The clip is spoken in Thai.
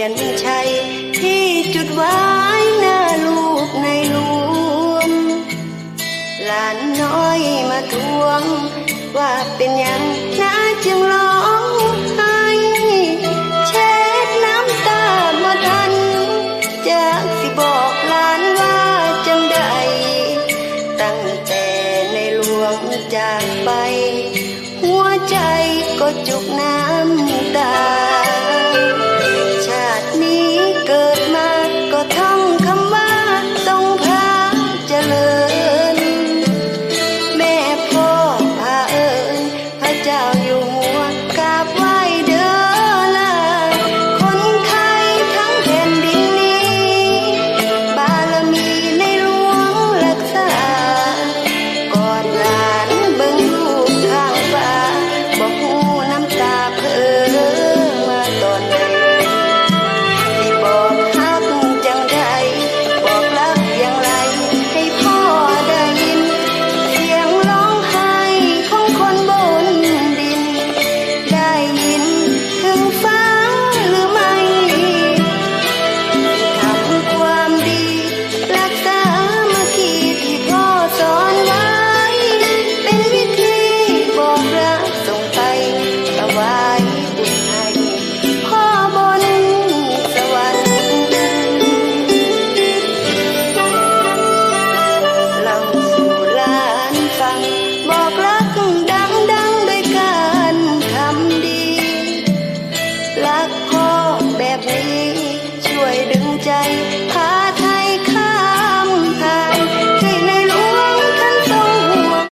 ยนชัยที่จุดไว้หน้าลูกในหลวงหลานน้อยมาทวง ว่าเป็นยังน้าจึงร้องไห้เช็ดน้ำตามาทันจากสิบอกลานว่าจังใด ตั้งแต่ในหลวงจากไป หัวใจก็จุกน้ำตา นี้ ช่วยดึงใจหา